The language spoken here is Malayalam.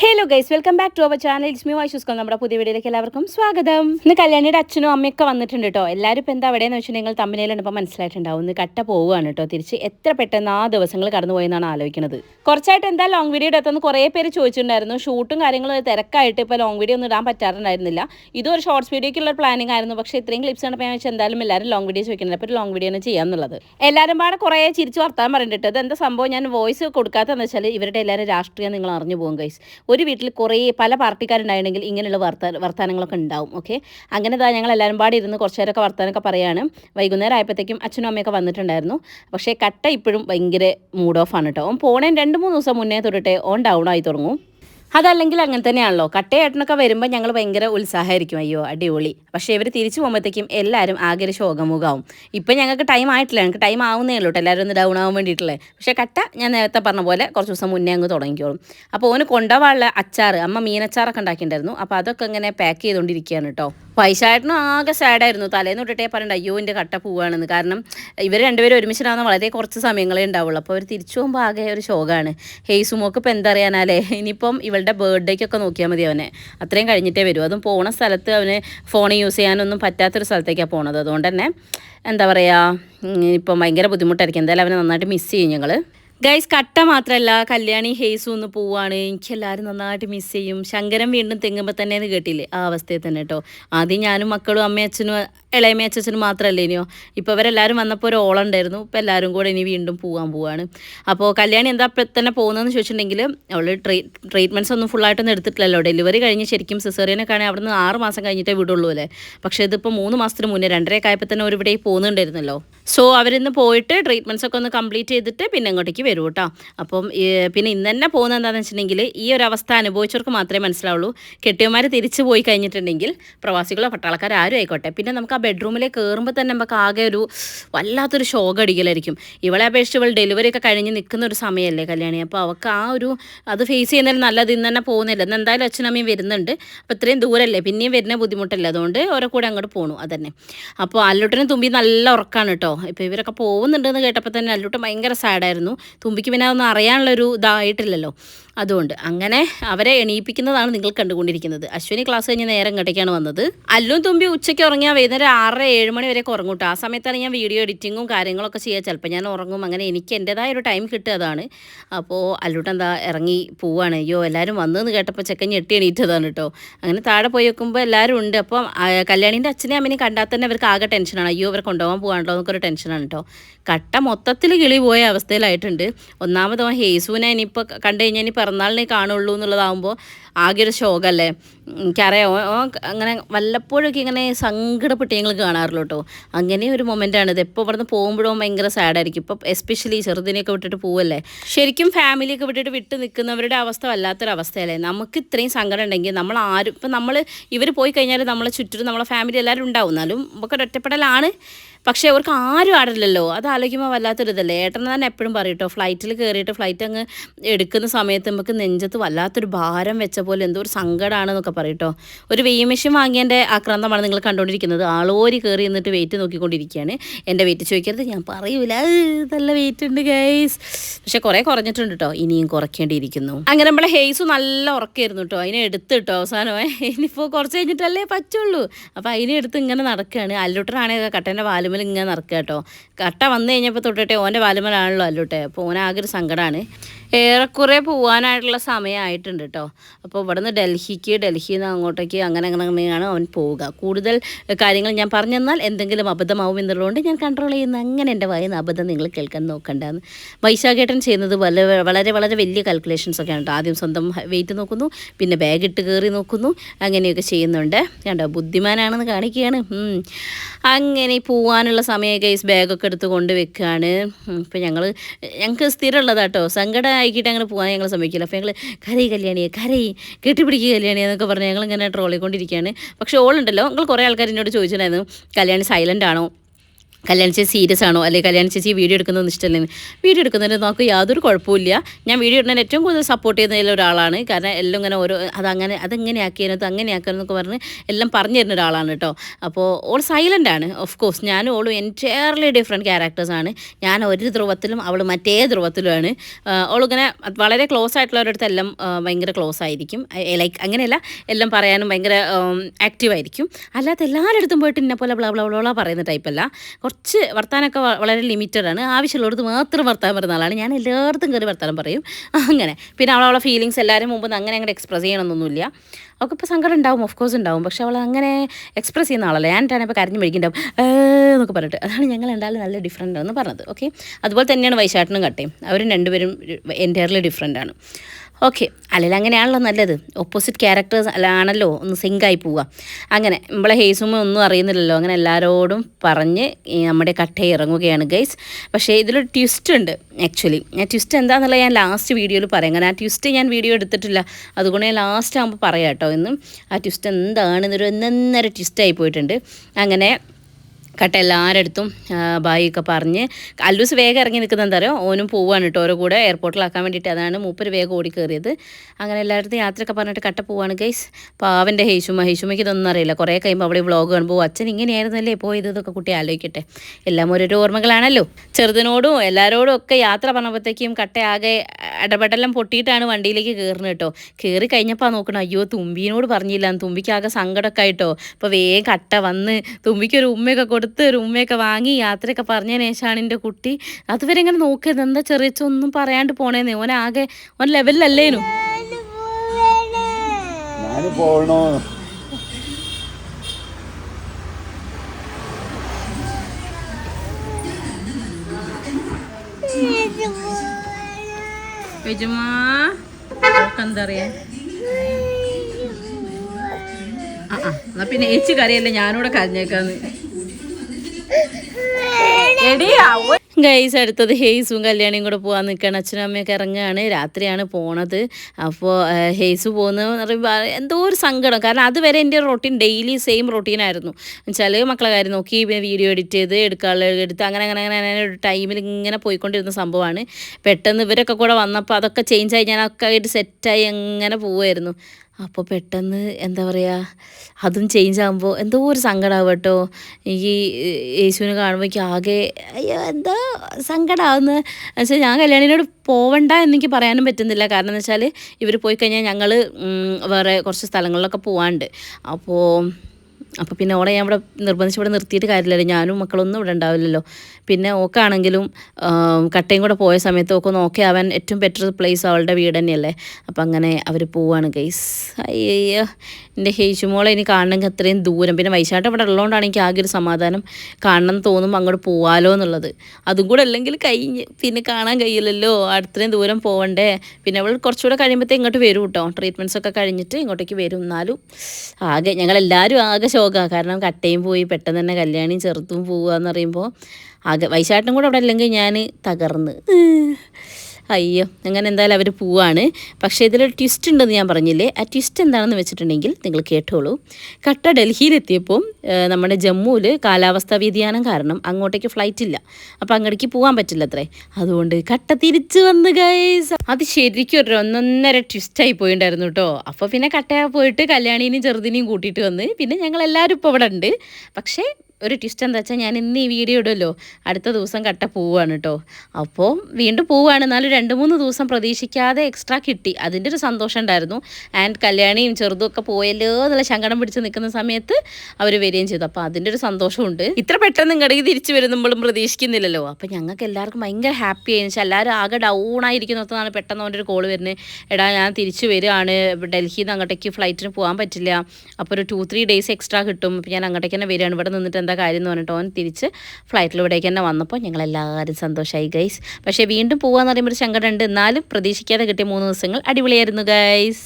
Hello guys welcome back to our channel it's me വായിച്ചൂസ്കോ നമ്മുടെ പുതിയ വീഡിയോയിലേക്ക് എല്ലാവർക്കും സ്വാഗതം. ഇന്ന് കല്യാണിയുടെ അച്ഛനും അമ്മയൊക്കെ വന്നിട്ടുണ്ട് കേട്ടോ എല്ലാവരും ഇപ്പോൾ എന്താ അവിടെയെന്ന് വെച്ചിട്ടുണ്ടെങ്കിൽ തമ്മിലേലുണ്ടപ്പോൾ മനസ്സിലായിട്ടുണ്ടാവും ഇന്ന് കട്ട പോവുകയാണ് കേട്ടോ തിരിച്ച് എത്ര പെട്ടെന്ന് ആ ദിവസങ്ങൾ കടന്നുപോയെന്നാണ് ആലോചിക്കുന്നത്. കുറച്ചായിട്ട് എന്താ ലോങ് വീഡിയോ എടുത്തെന്ന് കുറേ പേര് ചോദിച്ചിട്ടുണ്ടായിരുന്നു. ഷൂട്ടും കാര്യങ്ങളും തിരക്കായിട്ട് ഇപ്പോൾ ലോങ് വീഡിയോ ഒന്നും ഇടാൻ പറ്റാറുണ്ടായിരുന്നില്ല. ഇതും ഒരു ഷോർട്സ് വീഡിയോയ്ക്കുള്ള പ്ലാനിങ് ആയിരുന്നു. പക്ഷേ ഇത്രയും ക്ലിപ്സ് കണ്ടപ്പോൾ ഞാൻ വെച്ചാൽ എന്തായാലും എല്ലാവരും ലോങ് വീഡിയോ ചോദിക്കുന്നില്ല അപ്പോൾ ഒരു ലോങ് വീഡിയോ തന്നെ ചെയ്യാന്നുള്ളത്. എല്ലാവരും പാടെ കുറേ ചിരിച്ച് വർത്താൻ പറഞ്ഞിട്ട് എന്താ സംഭവം? ഞാൻ വോയിസ് കൊടുക്കാത്തതെന്ന് വെച്ചാൽ ഇവരുടെ എല്ലാവരും രാഷ്ട്രീയം നിങ്ങൾ അറിഞ്ഞു പോകും ഗൈസ് ഒരു വീട്ടിൽ കുറേ പല പാർട്ടിക്കാരുണ്ടായിരുന്നെങ്കിൽ ഇങ്ങനെയുള്ള വർത്താ വർത്താനങ്ങളൊക്കെ ഉണ്ടാവും ഓക്കെ അങ്ങനെ ഇതാ ഞങ്ങൾ എല്ലാവരും പാടി ഇരുന്ന് കുറച്ച് നേരമൊക്കെ വർത്താനമൊക്കെ പറയാണ്. വൈകുന്നേരം ആയപ്പോഴത്തേക്കും അച്ഛനും അമ്മയൊക്കെ വന്നിട്ടുണ്ടായിരുന്നു. പക്ഷേ കട്ട ഇപ്പോഴും ഭയങ്കര മൂഡ് ഓഫ് ആണ് കേട്ടോ ഓൻ പോണേൻ രണ്ട് മൂന്ന് ദിവസം മുന്നേ തൊട്ടിട്ടേ ഓൺ ഡൗൺ ആയി തുടങ്ങും. അതല്ലെങ്കിൽ അങ്ങനെ തന്നെയാണല്ലോ. കട്ടയേട്ടനൊക്കെ വരുമ്പോൾ ഞങ്ങൾ ഭയങ്കര ഉത്സാഹമായിരിക്കും. അയ്യോ അടിപൊളി. പക്ഷേ ഇവർ തിരിച്ചു പോകുമ്പോഴത്തേക്കും എല്ലാവരും ആകെ ഒരു ശോകമുഖമാവും ഇപ്പം ഞങ്ങൾക്ക് ടൈം ആയിട്ടില്ല. ഞങ്ങൾക്ക് ടൈം ആവുന്നേ ഉള്ളൂ എല്ലാവരും ഒന്ന് ഡൗൺ ആവാൻ വേണ്ടിയിട്ടുള്ളത് പക്ഷേ കട്ട ഞാൻ നേരത്തെ പറഞ്ഞ പോലെ കുറച്ച് ദിവസം മുന്നേ അങ്ങ് തുടങ്ങിക്കോളും. അപ്പോൾ ഓന് കൊണ്ടുപോകാനുള്ള അച്ചാർ അമ്മ മീനച്ചാറൊക്കെ ഉണ്ടാക്കിയിട്ടുണ്ടായിരുന്നു. അപ്പോൾ അതൊക്കെ ഇങ്ങനെ പാക്ക് ചെയ്തുകൊണ്ടിരിക്കുകയാണ് കേട്ടോ. വൈശാട്ടിനും ആകെ സാഡായിരുന്നു തലേന്ന് തൊട്ടിട്ടേ പറയണ്ട അയ്യോ എന്റെ കട്ട പോവുകയാണെന്ന് കാരണം ഇവർ രണ്ടുപേരും ഒരുമിച്ചിട്ടാകുന്ന വളരെ കുറച്ച് സമയങ്ങളേ ഉണ്ടാവുള്ളൂ. അപ്പോൾ അവർ തിരിച്ചു പോകുമ്പോൾ ആകെ ഒരു ശോകമാണ് ഹേസുമോക്ക് ഇപ്പം എന്തറിയാനാലേ ഇനിയിപ്പം ഇവളുടെ ബർത്ത്ഡേക്കൊക്കെ നോക്കിയാൽ മതി അവനെ. അത്രയും കഴിഞ്ഞിട്ടേ വരൂ. അതും പോണ സ്ഥലത്ത് അവന് ഫോൺ യൂസ് ചെയ്യാനൊന്നും പറ്റാത്തൊരു സ്ഥലത്തേക്കാണ് പോണത്. അതുകൊണ്ട് തന്നെ എന്താ പറയുക ഇപ്പം ഭയങ്കര ബുദ്ധിമുട്ടായിരിക്കും. എന്തായാലും അവനെ നന്നായിട്ട് മിസ് ചെയ്യും ഞങ്ങൾ ഗൈസ് കട്ട മാത്രമല്ല കല്യാണി ഹേസു ഒന്ന് പോവാണ്. എനിക്ക് എല്ലാവരും നന്നായിട്ട് മിസ് ചെയ്യും. ശങ്കരം വീണ്ടും തെങ്ങുമ്പോൾ തന്നെ എന്ന് കേട്ടില്ലേ? ആ അവസ്ഥയിൽ തന്നെ കേട്ടോ ആദ്യം ഞാനും മക്കളും അമ്മയും അച്ഛനും ഇളയമ്മയും അച്ഛനും മാത്രമല്ലേ ഇനിയോ? ഇപ്പോൾ ഇവരെല്ലാവരും വന്നപ്പോൾ ഒരു ഓളുണ്ടായിരുന്നു ഇപ്പോൾ എല്ലാവരും കൂടെ ഇനി വീണ്ടും പോകാൻ പോവാണ്. അപ്പോൾ കല്യാണി എന്താ ഇപ്പം തന്നെ പോകുന്നതെന്ന് ചോദിച്ചിട്ടുണ്ടെങ്കിൽ അവൾ ട്രീ ട്രീറ്റ്മെന്റ്സ് ഒന്നും ഫുള്ളായിട്ടൊന്നും എടുത്തിട്ടില്ലല്ലോ. ഡെലിവറി കഴിഞ്ഞ് ശരിക്കും സിസേറിയനൊക്കെ ആണെങ്കിൽ അവിടെ നിന്ന് ആറ് മാസം കഴിഞ്ഞിട്ടേ വിടുള്ളൂ അല്ലേ? പക്ഷേ ഇതിപ്പോൾ മൂന്ന് മാസത്തിന് മുന്നേ രണ്ടരയൊക്കെ ആയപ്പോൾ തന്നെ ഒരു ഇവിടെ പോകുന്നുണ്ടായിരുന്നല്ലോ. സോ അവരിന്ന് പോയിട്ട് ട്രീറ്റ്മെന്റ്സ് ഒക്കെ ഒന്ന് കംപ്ലീറ്റ് ചെയ്തിട്ട് പിന്നെ ഇങ്ങോട്ടേക്ക് വരും കേട്ടോ അപ്പം പിന്നെ ഇന്ന് തന്നെ പോകുന്നത് എന്താണെന്ന് വെച്ചിട്ടുണ്ടെങ്കിൽ ഈ ഒരു അവസ്ഥ അനുഭവിച്ചവർക്ക് മാത്രമേ മനസ്സിലാവുള്ളൂ. കെട്ടിയന്മാർ തിരിച്ചു പോയി കഴിഞ്ഞിട്ടുണ്ടെങ്കിൽ പ്രവാസികളോ പട്ടാളക്കാരോ ആരും ആയിക്കോട്ടെ. പിന്നെ നമുക്ക് ആ ബെഡ്റൂമിലേക്ക് കയറുമ്പോൾ തന്നെ നമുക്ക് ആകെ ഒരു വല്ലാത്തൊരു ഷോക്ക് അടിക്കലായിരിക്കും. ഇവളെ അപേക്ഷിച്ച് ഇവൾ ഡെലിവറി ഒക്കെ കഴിഞ്ഞ് നിൽക്കുന്ന ഒരു സമയമല്ലേ കല്യാണി. അപ്പോൾ അവൾക്ക് ആ ഒരു അത് ഫേസ് ചെയ്യുന്നതിൽ നല്ലത് ഇന്ന് തന്നെ പോകുന്നില്ല. ഇന്ന് എന്തായാലും അച്ഛനമ്മയും വരുന്നുണ്ട്. അപ്പോൾ ഇത്രയും ദൂരമല്ലേ പിന്നെയും വരുന്ന ബുദ്ധിമുട്ടല്ലേ? അതുകൊണ്ട് ഓരോ കൂടെ അങ്ങോട്ട് പോകണു അതന്നെ. അപ്പോൾ അല്ലുട്ടിനും തുമ്പി നല്ല ഉറക്കാണ് കേട്ടോ ഇപ്പോൾ ഇവരൊക്കെ പോകുന്നുണ്ടെന്ന് കേട്ടപ്പോൾ തന്നെ അല്ലൂട്ടൻ ഭയങ്കര സാഡായിരുന്നു തുമ്പിക്ക് പിന്നെ അതൊന്നും അറിയാനുള്ളൊരു ഇതായിട്ടില്ലല്ലോ. അതുകൊണ്ട് അങ്ങനെ അവരെ എണീപ്പിക്കുന്നതാണ് നിങ്ങൾ കണ്ടുകൊണ്ടിരിക്കുന്നത്. അശ്വിനി ക്ലാസ് കഴിഞ്ഞ് നേരം ഇങ്ങോട്ടേക്കാണ് വന്നത്. അല്ലും തുമ്പി ഉച്ചയ്ക്ക് ഉറങ്ങിയാൽ വൈകുന്നേരം ആറര ഏഴ് മണി വരെ ഉറങ്ങൂട്ടോ ആ സമയത്താണ് ഞാൻ വീഡിയോ എഡിറ്റിങ്ങും കാര്യങ്ങളൊക്കെ ചെയ്യുക. ചിലപ്പോൾ ഞാൻ ഉറങ്ങും. അങ്ങനെ എനിക്ക് എന്റെതായ ഒരു ടൈം കിട്ടുക അതാണ്. അപ്പോൾ അല്ലൂട്ട് എന്താ ഇറങ്ങി പോവാണ്. അയ്യോ എല്ലാവരും വന്നതെന്ന് കേട്ടപ്പോൾ ചെക്കൻ ഞെട്ടി എണീറ്റതാണ് കേട്ടോ. അങ്ങനെ താഴെ പോയി വെക്കുമ്പോൾ എല്ലാവരും ഉണ്ട്. അപ്പം കല്യാണീന്റെ അച്ഛനെയും അമ്മനെയും കണ്ടാൽ തന്നെ അവർക്ക് ആകെ ടെൻഷനാണ് അയ്യോ അവർ കൊണ്ടുപോകാൻ പോകാണ്ടോ എന്നൊക്കെ ഒരു ടെൻഷനാണ് കേട്ടോ. കട്ട മൊത്തത്തിൽ കിളി പോയ അവസ്ഥയിലായിട്ടുണ്ട്. ഒന്നാമത് അവൻ ഹേസുവിനെ ഇനിയിപ്പോൾ കണ്ടു കഴിഞ്ഞാൽ ഇനി പിറന്നാളിനെ കാണുള്ളൂ എന്നുള്ളതാകുമ്പോൾ ആകെ ഒരു ശോകമല്ലേ എനിക്കറിയാം അങ്ങനെ വല്ലപ്പോഴൊക്കെ ഇങ്ങനെ സങ്കടപ്പെട്ട് ഞങ്ങൾ കാണാറുള്ളൂ കേട്ടോ അങ്ങനെ ഒരു മൊമെന്റാണ് ഇത് എപ്പോൾ ഇവിടുന്ന് പോകുമ്പോഴും ഭയങ്കര സാഡായിരിക്കും ഇപ്പം എസ്പെഷ്യലി ചെറുതിനെയൊക്കെ വിട്ടിട്ട് പോവല്ലേ? ശരിക്കും ഫാമിലിയൊക്കെ വിട്ടിട്ട് വിട്ട് നിൽക്കുന്നവരുടെ അവസ്ഥ വല്ലാത്തൊരവസ്ഥയല്ലേ നമുക്ക് ഇത്രയും സങ്കടം ഉണ്ടെങ്കിൽ നമ്മൾ ആരും ഇപ്പം നമ്മൾ ഇവർ പോയി കഴിഞ്ഞാൽ നമ്മളെ ചുറ്റും നമ്മളെ ഫാമിലി എല്ലാവരും ഉണ്ടാവും. എന്നാലും ഒരു ഒറ്റപ്പെടലാണ് പക്ഷേ അവർക്ക് ആരും ആടില്ലല്ലോ അത് ആലോചിക്കുമ്പോൾ വല്ലാത്തൊരു ഇതല്ലേ ഏട്ടൻ തന്നെ എപ്പോഴും പറയും കേട്ടോ ഫ്ലൈറ്റിൽ കയറിയിട്ട് ഫ്ലൈറ്റ് അങ്ങ് എടുക്കുന്ന സമയത്ത് നമുക്ക് നെഞ്ചത്ത് വല്ലാത്തൊരു ഭാരം വെച്ച പോലെ എന്തോ ഒരു സങ്കടമാണെന്നൊക്കെ പറയും കേട്ടോ. ഒരു വെയ്യ മെഷീൻ വാങ്ങിയതിന്റെ ആക്രാന്തമാണ് നിങ്ങൾ കണ്ടുകൊണ്ടിരിക്കുന്നത്. ആളോരി കയറി നിന്നിട്ട് വെയിറ്റ് നോക്കിക്കൊണ്ടിരിക്കുകയാണ്. എന്റെ വെയിറ്റ് ചോദിക്കരുത് ഞാൻ പറയൂല. നല്ല വെയിറ്റ് ഉണ്ട് ഗൈസ് പക്ഷെ കുറേ കുറഞ്ഞിട്ടുണ്ട് കേട്ടോ. ഇനിയും കുറയ്ക്കേണ്ടിയിരിക്കുന്നു. അങ്ങനെ നമ്മളെ ഹെയ്സ് നല്ല ഉറക്കായിരുന്നു കേട്ടോ. അതിനെ എടുത്ത് കേട്ടോ അവസാനം ഇനിയിപ്പോൾ കുറച്ച് കഴിഞ്ഞിട്ടല്ലേ പറ്റുള്ളൂ. അപ്പോൾ അതിനെ എടുത്ത് ഇങ്ങനെ നടക്കുകയാണ്. അല്ലുട്ടനാണെങ്കിൽ കട്ടേന്റെ വാലുമൽ ഇങ്ങനെ നടക്കുക കേട്ടോ. കട്ട വന്നു കഴിഞ്ഞപ്പോൾ തൊട്ടിട്ടേ ഓന്റെ വാലുമലാണല്ലോ അല്ലുട്ടെ. അപ്പോൾ ഓനാകെ ഒരു സങ്കടമാണ് ഏറെക്കുറെ പോകാനായിട്ടുള്ള സമയമായിട്ടുണ്ട് കേട്ടോ അപ്പോൾ ഇവിടുന്ന് ഡൽഹിക്ക് ഡൽഹിയിൽ നിന്ന് അങ്ങോട്ടേക്ക് അങ്ങനെ അങ്ങനെ അങ്ങനെയാണ് അവൻ പോവുക. കൂടുതൽ കാര്യങ്ങൾ ഞാൻ പറഞ്ഞു തന്നാൽ എന്തെങ്കിലും അബദ്ധമാവും എന്നുള്ളതുകൊണ്ട് ഞാൻ കൺട്രോൾ ചെയ്യുന്ന അങ്ങനെ എന്റെ വായന അബദ്ധം നിങ്ങൾ കേൾക്കാൻ നോക്കണ്ടെന്ന്. വൈശാഖേട്ടൻ ചെയ്യുന്നത് വളരെ വളരെ വലിയ കാൽക്കുലേഷൻസ് ഒക്കെയാണ് കേട്ടോ ആദ്യം സ്വന്തം വെയിറ്റ് നോക്കുന്നു പിന്നെ ബാഗ് ഇട്ട് കയറി നോക്കുന്നു അങ്ങനെയൊക്കെ ചെയ്യുന്നുണ്ട്. കണ്ടോ ബുദ്ധിമാനാണെന്ന് കാണിക്കുകയാണ്. അങ്ങനെ പോവാനുള്ള സമയം ഈ ബാഗൊക്കെ എടുത്ത് കൊണ്ട് വെക്കുകയാണ് ഇപ്പം ഞങ്ങൾ ഞങ്ങൾക്ക് സ്ഥിരമുള്ളതാട്ടോ സങ്കടം ആയിക്കിട്ട് അങ്ങനെ പോകാൻ ഞങ്ങൾ സമ്മതിക്കില്ല അപ്പോൾ ഞങ്ങൾ കരയി കല്യാണിയെ കരയി കെട്ടിപ്പിടിക്കുക കല്യാണി എന്നൊക്കെ പറഞ്ഞ് ഞങ്ങൾ ഇങ്ങനെ ട്രോളിക്കൊണ്ടിരിക്കുകയാണ് പക്ഷേ ഓളുണ്ടല്ലോ നിങ്ങൾ കുറേ ആൾക്കാർ എന്നോട് ചോദിച്ചിട്ടുണ്ടായിരുന്നു കല്യാണി സൈലന്റ് ആണോ? കല്യാണ ചേച്ചി സീരിയസ് ആണോ? അല്ലെങ്കിൽ കല്യാണ ചേച്ചി വീഡിയോ എടുക്കുന്നതൊന്നും ഇഷ്ടമല്ലേ? വീഡിയോ എടുക്കുന്നതിന് നമുക്ക് യാതൊരു കുഴപ്പമില്ല ഞാൻ വീഡിയോ ഇടുന്നതിന് ഏറ്റവും കൂടുതൽ സപ്പോർട്ട് ചെയ്യുന്ന ഒരാളാണ്. കാരണം എല്ലാം ഇങ്ങനെ ഓരോ അതങ്ങനെ അതെങ്ങനെ ആക്കിയത് അങ്ങനെ ആക്കിയെന്നൊക്കെ പറഞ്ഞ് എല്ലാം പറഞ്ഞു തരുന്ന ഒരാളാണ് കേട്ടോ. അപ്പോൾ ഓൾ സൈലന്റ് ആണ് ഓഫ് കോഴ്സ് ഞാനും ഓളും എന്റയർലി ഡിഫറെന്റ് ക്യാരക്ടേഴ്സാണ് ഞാൻ ഒരു ധ്രുവത്തിലും അവൾ മറ്റേ ധ്രുവത്തിലുമാണ്. ഓളിങ്ങനെ വളരെ ക്ലോസ് ആയിട്ടുള്ളവരടുത്ത് എല്ലാം ഭയങ്കര ക്ലോസ് ആയിരിക്കും. ലൈക്ക് അങ്ങനെയല്ല എല്ലാം പറയാനും ഭയങ്കര ആക്റ്റീവ് ആയിരിക്കും. അല്ലാത്ത എല്ലാവരുടെ അടുത്തും പോയിട്ട് ഇന്നെ പോലെ പറയുന്ന ടൈപ്പല്ല കുറച്ച് വർത്താനമൊക്കെ വ- വളരെ ലിമിറ്റഡ് ആണ് ആവശ്യമുള്ളവർക്ക് മാത്രം വർത്താനം പറയുന്ന ആളാണ്. ഞാൻ എല്ലായിടത്തും കയറി വർത്താനം പറയും. അങ്ങനെ. പിന്നെ അവളവളെ ഫീലിങ്സ് എല്ലാവരും മുമ്പ് അങ്ങനെ അങ്ങോട്ട് എക്സ്പ്രസ് ചെയ്യണമെന്നൊന്നുമില്ല അവൾക്ക് ഇപ്പോൾ സങ്കടം ഉണ്ടാവും. ഓഫ് കോഴ്സ് ഉണ്ടാവും. പക്ഷെ അവൾ അങ്ങനെ എക്സ്പ്രസ് ചെയ്യുന്ന ആളല്ല. ഞാനിട്ടാണ് ഇപ്പോൾ കരഞ്ഞു മേടിക്കുന്നുണ്ടാവും എന്നൊക്കെ പറഞ്ഞിട്ട്. അതാണ് ഞങ്ങൾ രണ്ടാളും നല്ല ഡിഫറെന്റ് ആണെന്ന് പറഞ്ഞത്. ഓക്കെ അതുപോലെ തന്നെയാണ് വൈശാട്ടനും കട്ടയും. അവരും രണ്ടുപേരും എന്റയർലി ഡിഫറെന്റ് ആണ്. ഓക്കെ. അല്ലെങ്കിൽ അങ്ങനെയാണല്ലോ നല്ലത്. ഓപ്പോസിറ്റ് ക്യാരക്ടേഴ്സ് ആണല്ലോ ഒന്ന് സിങ്കായി പോവുക. അങ്ങനെ നമ്മളെ ഹേസുമ ഒന്നും അറിയുന്നില്ലല്ലോ. അങ്ങനെ എല്ലാവരോടും പറഞ്ഞ് നമ്മുടെ കട്ട ഇറങ്ങുകയാണ് ഗൈസ് പക്ഷേ ഇതിലൊരു ട്വിസ്റ്റ് ഉണ്ട് ആക്ച്വലി ആ ട്വിസ്റ്റ് എന്താണെന്നുള്ളത് ഞാൻ ലാസ്റ്റ് വീഡിയോയിൽ പറയാം. കാരണം ആ ട്വിസ്റ്റ് ഞാൻ വീഡിയോ എടുത്തിട്ടില്ല. അതുകൊണ്ട് ഞാൻ ലാസ്റ്റ് ആകുമ്പോൾ പറയാം കേട്ടോ ഇന്നും. ആ ട്വിസ്റ്റ് എന്താണെന്നൊരു എന്നൊരു ട്വിസ്റ്റായി പോയിട്ടുണ്ട്. അങ്ങനെ കട്ട എല്ലാവരുടെ അടുത്തും ബായി ഒക്കെ പറഞ്ഞ് അല്ലൂസ് വേഗം ഇറങ്ങി നിൽക്കുന്നത് എന്താ പറയുക ഓനും പോവാണ് കേട്ടോ ഓരോ കൂടെ എയർപോർട്ടിലാക്കാൻ വേണ്ടിയിട്ട്. അതാണ് മൂപ്പര് വേഗം ഓടി കയറിയത്. അങ്ങനെ എല്ലായിടത്തും യാത്രയൊക്കെ പറഞ്ഞിട്ട് കട്ട പോവാണ് ഗൈസ്. പാവന്റെ ഹേശുമ ഹേശുമയ്ക്ക് ഇതൊന്നും അറിയില്ല. കുറേ കഴിയുമ്പോൾ അവിടെ വ്ളോഗ് കാണുമ്പോൾ അച്ഛൻ ഇങ്ങനെയായിരുന്നല്ലേ പോയത്? ഇതൊക്കെ കുട്ടി ആലോചിക്കട്ടെ. എല്ലാം ഓരോരോ ഓർമ്മകളാണല്ലോ. ചെറുതിനോടും എല്ലാവരോടും ഒക്കെ യാത്ര പറഞ്ഞപ്പോഴത്തേക്കും കട്ട ആകെ ഇടപെടലം പൊട്ടിയിട്ടാണ് വണ്ടിയിലേക്ക് കയറുന്നത് കേട്ടോ. കയറി കഴിഞ്ഞപ്പോൾ നോക്കണം അയ്യോ തുമ്പിനോട് പറഞ്ഞില്ല. തുമ്പിക്കാകെ സങ്കടമൊക്കെ ആയിട്ടോ. അപ്പോൾ വേഗം കട്ട വന്ന് തുമ്പിക്ക് ഒരു ഉമ്മയൊക്കെ കൊടുത്ത് ഒരു ഉമ്മയൊക്കെ വാങ്ങി യാത്രയൊക്കെ പറഞ്ഞതിന് ശേഷമാണ് എന്റെ കുട്ടി. അതുവരെ ഇങ്ങനെ നോക്കിയത്. എന്താ ചെറിയച്ചൊന്നും പറയാണ്ട് പോണേന്ന്. ഓൻ ആകെ ഓൻ ലെവലിലല്ലേനു. എന്താ പറയാ ആ എന്നാ പിന്നെ ഏച്ചി കരയല്ലേ? ഞാനിവിടെ കരഞ്ഞേക്കാന്ന്. ഗൈസ് അടുത്തത് ഹെയ്സും കല്യാണിയും കൂടെ പോകാൻ നിൽക്കുകയാണ് അച്ഛനും അമ്മയൊക്കെ ഇറങ്ങുകയാണ് രാത്രിയാണ് പോണത്. അപ്പോൾ ഹെയ്സ് പോകുന്നതെന്ന് പറയുമ്പോൾ എന്തോ ഒരു സങ്കടം. കാരണം അതുവരെ എന്റെ റൊട്ടീൻ ഡെയിലി സെയിം റൊട്ടീൻ ആയിരുന്നു. വെച്ചാൽ മക്കളെ കാര്യം നോക്കി പിന്നെ വീഡിയോ എഡിറ്റ് ചെയ്ത് എടുക്കാനുള്ള എടുത്ത് അങ്ങനെ അങ്ങനെ അങ്ങനെ അങ്ങനെ ഒരു ടൈമിൽ ഇങ്ങനെ പോയിക്കൊണ്ടിരുന്ന സംഭവമാണ്. പെട്ടെന്ന് ഇവരൊക്കെ കൂടെ വന്നപ്പോൾ അതൊക്കെ ചേഞ്ച് ആയി ഞാൻ ഒക്കെ ആയിട്ട് സെറ്റായി അങ്ങനെ പോവുമായിരുന്നു അപ്പോൾ പെട്ടെന്ന് എന്താ പറയുക അതും ചേഞ്ച് ആകുമ്പോൾ എന്തോ ഒരു സങ്കടമാവും കേട്ടോ. എനിക്ക് യേശുവിനെ കാണുമ്പോൾ എനിക്ക് ആകെ അയ്യോ എന്താ സങ്കടമാവുന്ന വെച്ചാൽ ഞാൻ കല്യാണിനോട് പോവണ്ട എന്നെനിക്ക് പറയാനും പറ്റുന്നില്ല. കാരണം എന്ന് വെച്ചാൽ ഇവർ പോയി കഴിഞ്ഞാൽ ഞങ്ങൾ വേറെ കുറച്ച് സ്ഥലങ്ങളിലൊക്കെ പോവാണ്ട്. അപ്പോൾ അപ്പോൾ പിന്നെ ഓളെ ഞാൻ ഇവിടെ നിർബന്ധിച്ച് ഇവിടെ നിർത്തിയിട്ട് കാര്യമില്ലല്ലോ. ഞാനും മക്കളൊന്നും ഇവിടെ ഉണ്ടാവില്ലല്ലോ. പിന്നെ ഓക്കാണെങ്കിലും കട്ടയും കൂടെ പോയ സമയത്ത് ഓക്കെ നോക്കി അവൻ ഏറ്റവും ബെറ്റർ പ്ലേസ് അവളുടെ വീട് തന്നെയല്ലേ. അപ്പം അങ്ങനെ അവർ പോവാണ് ഗൈസ് അയ്യോ എന്റെ ഹേച്ചുമോളെ ഇനി കാണണമെങ്കിൽ അത്രയും ദൂരം. പിന്നെ വൈശാട്ട് ഇവിടെ ഉള്ളതുകൊണ്ടാണ് എനിക്ക് ആകെ ഒരു സമാധാനം കാണണം തോന്നുമ്പോൾ അങ്ങോട്ട് പോവാലോ എന്നുള്ളത്. അതും കൂടെ അല്ലെങ്കിൽ കഴിഞ്ഞ് പിന്നെ കാണാൻ കഴിയില്ലല്ലോ. അത്രയും ദൂരം പോവണ്ടേ. പിന്നെ അവൾ കുറച്ചുകൂടെ കഴിയുമ്പോഴത്തേ ഇങ്ങോട്ട് വരും കേട്ടോ ട്രീറ്റ്മെന്റ്സ് ഒക്കെ കഴിഞ്ഞിട്ട് ഇങ്ങോട്ടേക്ക് വരും എന്നാലും ആകെ ഞങ്ങളെല്ലാവരും ആകെ ശോകമാണ് കാരണം കട്ടയും പോയി പെട്ടെന്ന് തന്നെ കല്യാണിയും ചെറുത്തും പോവുക എന്ന് പറയുമ്പോൾ ആകെ വൈശാട്ടും കൂടെ അവിടെ അല്ലെങ്കിൽ ഞാൻ തകർന്ന്. അയ്യോ അങ്ങനെ എന്തായാലും അവർ പോവാണ്. പക്ഷേ ഇതിലൊരു ട്വിസ്റ്റ് ഉണ്ടെന്ന് ഞാൻ പറഞ്ഞില്ലേ? ആ ട്വിസ്റ്റ് എന്താണെന്ന് വെച്ചിട്ടുണ്ടെങ്കിൽ നിങ്ങൾ കേട്ടോളൂ. കട്ട ഡൽഹിയിലെത്തിയപ്പോൾ നമ്മുടെ ജമ്മുവിൽ കാലാവസ്ഥാ വ്യതിയാനം കാരണം അങ്ങോട്ടേക്ക് ഫ്ലൈറ്റ് ഇല്ല. അപ്പം അങ്ങോട്ടേക്ക് പോകാൻ പറ്റില്ല അത്രേ അതുകൊണ്ട് കട്ട തിരിച്ചു വന്ന് ഗൈസ് അത് ശരിക്കും ഒരു ഒന്നൊന്നര ട്വിസ്റ്റായി പോയിണ്ടായിരുന്നു കേട്ടോ അപ്പോൾ പിന്നെ കട്ട പോയിട്ട് കല്യാണിനെയും ചെറുതിനെയും കൂട്ടിയിട്ട് വന്ന് പിന്നെ ഞങ്ങൾ എല്ലാവരും ഇപ്പോൾ ഇവിടെ ഉണ്ട് പക്ഷേ ഒരു ട്വിസ്റ്റ് എന്താ വെച്ചാൽ ഞാൻ ഇന്ന് ഈ വീഡിയോ ഇടുമല്ലോ അടുത്ത ദിവസം കട്ട പോവുകയാണ് കേട്ടോ അപ്പോൾ വീണ്ടും പോവുകയാണ് എന്നാലും രണ്ട് മൂന്ന് ദിവസം പ്രതീക്ഷിക്കാതെ എക്സ്ട്രാ കിട്ടി. അതിന്റെ ഒരു സന്തോഷം ഉണ്ടായിരുന്നു. ആൻഡ് കല്യാണിയും ചെറുതും ഒക്കെ പോയല്ലോ എന്നുള്ള ശങ്കടം പിടിച്ച് നിൽക്കുന്ന സമയത്ത് അവർ വരികയും ചെയ്തു. അപ്പോൾ അതിന്റെ ഒരു സന്തോഷമുണ്ട്. ഇത്ര പെട്ടെന്ന് ഇങ്ങടേക്ക് തിരിച്ചു വരുമ്പോഴും പ്രതീക്ഷിക്കുന്നില്ലല്ലോ. അപ്പോൾ ഞങ്ങൾക്ക് എല്ലാവർക്കും ഭയങ്കര ഹാപ്പി ആയിരുന്നു വെച്ചാൽ എല്ലാവരും ആകെ ഡൗൺ ആയിരിക്കുന്നതാണ് പെട്ടെന്ന് അവന്റെ ഒരു കോൾ വരുന്നത്. എടാ ഞാൻ തിരിച്ചു വരികയാണ്. ഡൽഹിയിൽ നിന്ന് അങ്ങോട്ടേക്ക് ഫ്ലൈറ്റിന് പോകാൻ പറ്റില്ല. അപ്പോൾ ഒരു ടു ത്രീ ഡേയ്സ് എക്സ്ട്രാ കിട്ടും. അപ്പോൾ ഞാൻ അങ്ങോട്ടേക്ക് തന്നെ വരികയാണ്. ഇവിടെ നിന്നിട്ട് എന്താ കാര്യം എന്ന് പറഞ്ഞിട്ട് ഓൻ തിരിച്ച് ഫ്ലൈറ്റിൽ ഇവിടേക്ക് തന്നെ വന്നപ്പോൾ ഞങ്ങളെല്ലാവരും സന്തോഷമായി ഗൈസ് പക്ഷേ വീണ്ടും പോകാമെന്ന് പറയുമ്പോൾ ഒരു സങ്കടമുണ്ട്. എന്നാലും പ്രതീക്ഷിക്കാതെ കിട്ടിയ മൂന്ന് ദിവസങ്ങൾ അടിപൊളിയായിരുന്നു ഗൈസ്